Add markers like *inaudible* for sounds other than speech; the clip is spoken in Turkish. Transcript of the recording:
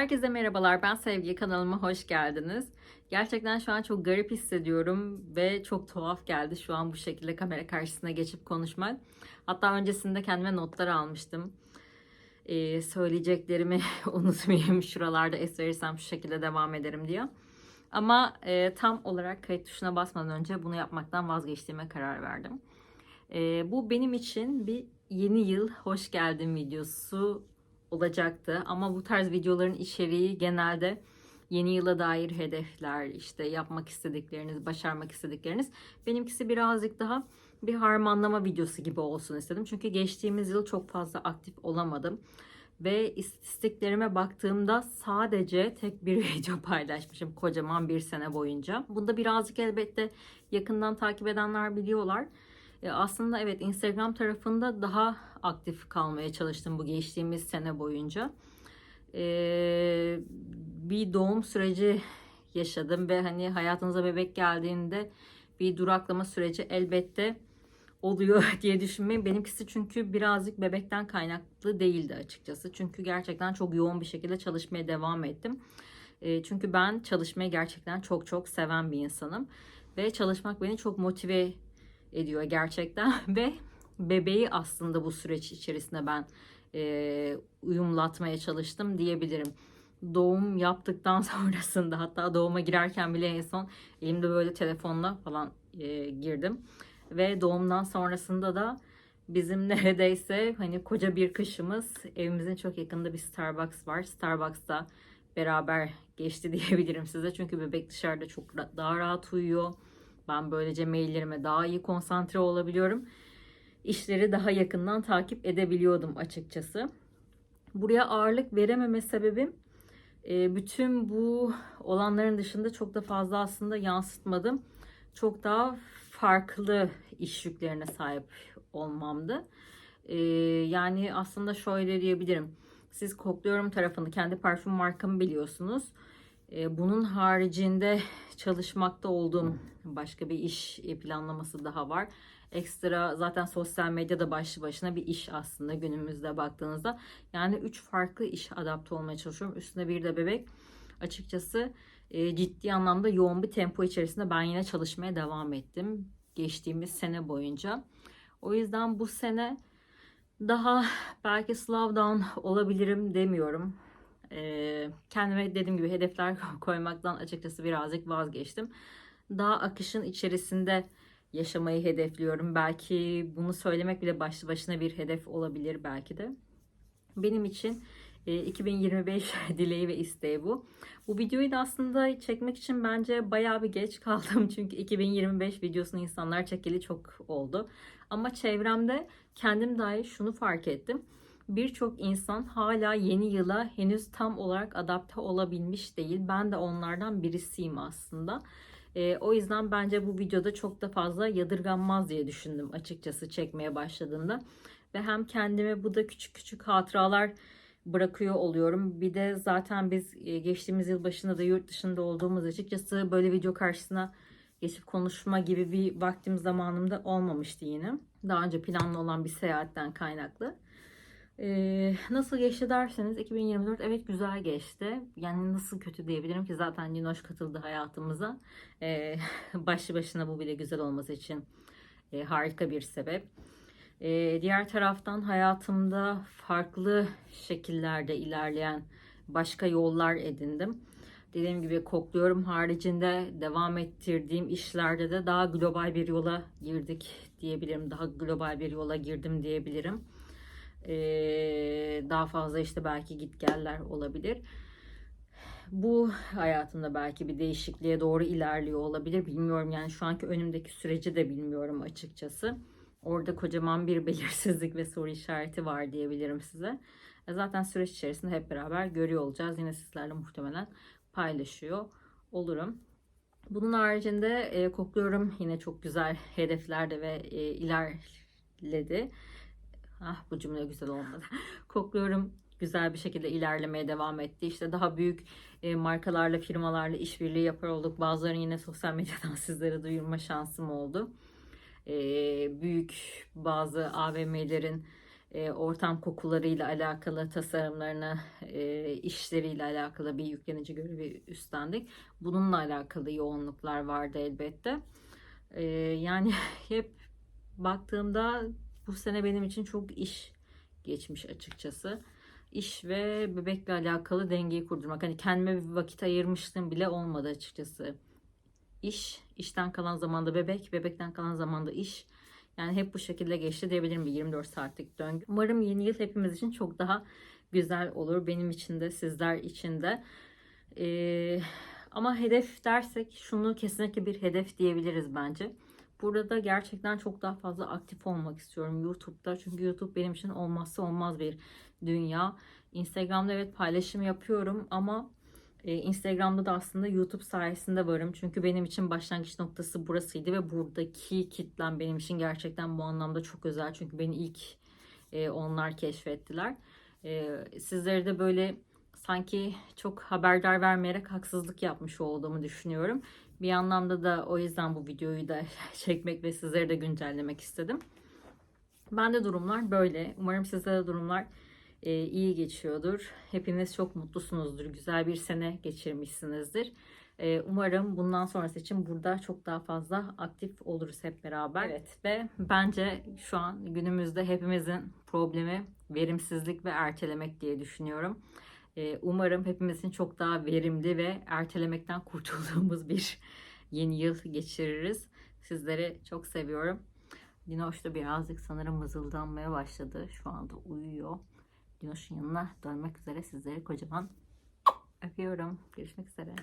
Herkese merhabalar. Ben Sevgi. Kanalıma hoş geldiniz. Gerçekten şu an çok garip hissediyorum ve çok tuhaf geldi şu an bu şekilde kamera karşısına geçip konuşmak. Hatta öncesinde kendime notlar almıştım. Ee, söyleyeceklerimi *laughs* unutmayayım. Şuralarda es verirsem şu şekilde devam ederim diye. Ama e, tam olarak kayıt tuşuna basmadan önce bunu yapmaktan vazgeçtiğime karar verdim. Ee, bu benim için bir yeni yıl hoş geldin videosu olacaktı. Ama bu tarz videoların içeriği genelde yeni yıla dair hedefler, işte yapmak istedikleriniz, başarmak istedikleriniz. Benimkisi birazcık daha bir harmanlama videosu gibi olsun istedim. Çünkü geçtiğimiz yıl çok fazla aktif olamadım. Ve istatistiklerime baktığımda sadece tek bir *laughs* video paylaşmışım kocaman bir sene boyunca. Bunda birazcık elbette yakından takip edenler biliyorlar. E, aslında evet Instagram tarafında daha aktif kalmaya çalıştım bu geçtiğimiz sene boyunca. E, bir doğum süreci yaşadım ve hani hayatınıza bebek geldiğinde bir duraklama süreci elbette oluyor *laughs* diye düşünmeyin. Benimkisi çünkü birazcık bebekten kaynaklı değildi açıkçası. Çünkü gerçekten çok yoğun bir şekilde çalışmaya devam ettim. E, çünkü ben çalışmayı gerçekten çok çok seven bir insanım. Ve çalışmak beni çok motive ediyor gerçekten *laughs* ve bebeği aslında bu süreç içerisinde ben e, uyumlatmaya çalıştım diyebilirim. Doğum yaptıktan *laughs* sonrasında hatta doğuma girerken bile en son elimde böyle telefonla falan e, girdim. Ve doğumdan sonrasında da bizim *laughs* neredeyse hani koca bir kışımız evimizin çok yakında bir Starbucks var. Starbucks'ta beraber geçti diyebilirim size. Çünkü bebek dışarıda çok daha rahat uyuyor. Ben böylece maillerime daha iyi konsantre olabiliyorum. İşleri daha yakından takip edebiliyordum açıkçası. Buraya ağırlık verememe sebebim e, bütün bu olanların dışında çok da fazla aslında yansıtmadım. Çok daha farklı iş yüklerine sahip olmamdı. E, yani aslında şöyle diyebilirim. Siz kokluyorum tarafını kendi parfüm markamı biliyorsunuz. E, bunun haricinde çalışmakta olduğum başka bir iş planlaması daha var. Ekstra zaten sosyal medyada başlı başına bir iş aslında günümüzde baktığınızda. Yani üç farklı iş adapte olmaya çalışıyorum. Üstüne bir de bebek. Açıkçası e, ciddi anlamda yoğun bir tempo içerisinde ben yine çalışmaya devam ettim. Geçtiğimiz sene boyunca. O yüzden bu sene daha belki slow down olabilirim demiyorum kendime dediğim gibi hedefler *laughs* koymaktan açıkçası birazcık vazgeçtim. Daha akışın içerisinde yaşamayı hedefliyorum. Belki bunu söylemek bile başlı başına bir hedef olabilir belki de. Benim için 2025 *laughs* dileği ve isteği bu. Bu videoyu da aslında çekmek için bence bayağı bir geç *laughs* kaldım. Çünkü 2025 videosunu insanlar çekeli çok oldu. Ama çevremde kendim dahi şunu fark ettim birçok insan hala yeni yıla henüz tam olarak adapte olabilmiş değil. Ben de onlardan birisiyim aslında. E, o yüzden bence bu videoda çok da fazla yadırganmaz diye düşündüm açıkçası çekmeye başladığımda. Ve hem kendime bu da küçük küçük hatıralar bırakıyor oluyorum. Bir de zaten biz e, geçtiğimiz yıl başında da yurt dışında olduğumuz açıkçası böyle video karşısına geçip konuşma gibi bir vaktim zamanımda olmamıştı yine. Daha önce planlı olan bir seyahatten kaynaklı. Ee, nasıl geçti derseniz 2024 evet güzel geçti. Yani nasıl kötü diyebilirim ki zaten Linoş katıldı hayatımıza. Ee, *laughs* başlı başına bu bile güzel olması için e, harika bir sebep. Ee, diğer taraftan hayatımda farklı şekillerde ilerleyen başka yollar edindim. Dediğim gibi kokluyorum haricinde devam ettirdiğim işlerde de daha global bir yola girdik diyebilirim. Daha global bir yola girdim diyebilirim. Ee, daha fazla işte belki git geller olabilir. Bu hayatımda belki bir değişikliğe doğru ilerliyor olabilir. Bilmiyorum yani şu anki önümdeki süreci de bilmiyorum açıkçası. Orada kocaman bir *laughs* belirsizlik ve soru işareti var diyebilirim size. E, zaten süreç içerisinde hep beraber görüyor olacağız. Yine sizlerle muhtemelen paylaşıyor olurum. Bunun haricinde e, kokluyorum yine çok güzel hedeflerde ve e, ilerledi. Ah bu cümle güzel olmadı. *laughs* Kokluyorum güzel bir şekilde ilerlemeye devam etti. İşte daha büyük e, markalarla, firmalarla işbirliği yapar olduk. Bazılarını yine sosyal medyadan *laughs* sizlere duyurma şansım oldu. E, büyük bazı AVM'lerin e, ortam kokularıyla alakalı tasarımlarını, e, işleriyle alakalı bir yüklenici görevi üstlendik. Bununla alakalı yoğunluklar vardı elbette. E, yani *laughs* hep baktığımda bu sene benim için çok iş geçmiş açıkçası. İş ve bebekle alakalı dengeyi kurdurmak. Hani kendime bir vakit ayırmıştım bile olmadı açıkçası. İş, işten kalan zamanda bebek, bebekten kalan zamanda iş. Yani hep bu şekilde geçti diyebilirim bir 24 saatlik döngü. Umarım yeni yıl hepimiz için çok daha güzel olur. Benim için de, sizler için de. Ee, ama hedef dersek şunu kesinlikle bir hedef diyebiliriz bence. Burada gerçekten çok daha fazla aktif olmak istiyorum YouTube'da. Çünkü YouTube benim için olmazsa olmaz bir dünya. Instagram'da evet paylaşım yapıyorum ama e, Instagram'da da aslında YouTube sayesinde varım. Çünkü benim için başlangıç noktası burasıydı ve buradaki kitlem benim için gerçekten bu anlamda çok özel. Çünkü beni ilk e, onlar keşfettiler. E, sizlere de böyle sanki çok haberdar vermeyerek haksızlık yapmış olduğumu düşünüyorum. Bir anlamda da o yüzden bu videoyu da *laughs* çekmek ve sizleri de güncellemek istedim. Bende durumlar böyle. Umarım sizde de durumlar e, iyi geçiyordur. Hepiniz çok mutlusunuzdur. Güzel bir sene geçirmişsinizdir. E, umarım bundan sonrası için burada çok daha fazla aktif oluruz hep beraber. Evet ve bence şu an günümüzde hepimizin problemi verimsizlik ve ertelemek diye düşünüyorum. E, umarım hepimizin çok daha verimli ve ertelemekten kurtulduğumuz bir *laughs* yeni yıl geçiririz. Sizleri çok seviyorum. Dinoş da birazcık sanırım mızıldanmaya başladı. Şu anda uyuyor. Dinoş'un yanına dönmek üzere sizleri kocaman öpüyorum. Görüşmek üzere.